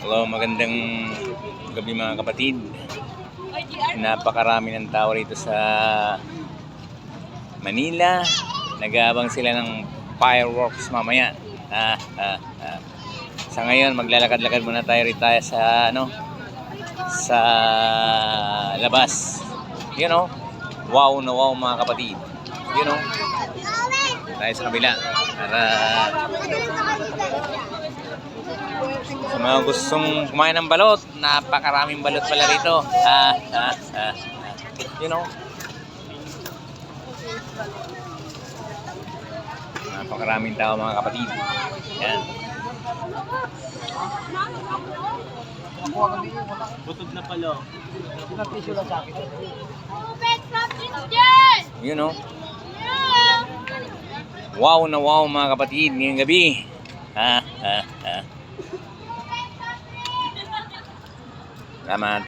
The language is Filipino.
Hello, magandang gabi mga kapatid. Napakarami ng tao rito sa Manila. Nag-aabang sila ng fireworks mamaya. Ah, ah, ah. Sa ngayon, maglalakad-lakad muna tayo rito tayo sa ano sa labas. You know, wow na wow mga kapatid. You know, tayo sa kabila para sa mga gustong kumain ng balot, napakaraming balot pala rito. Ah, ah, ah. You know, napakaraming tao mga kapatid. Yan. Butod na pala. You know, wow na wow mga kapatid ngayong gabi. Ah, ah, ah. Yeah, man.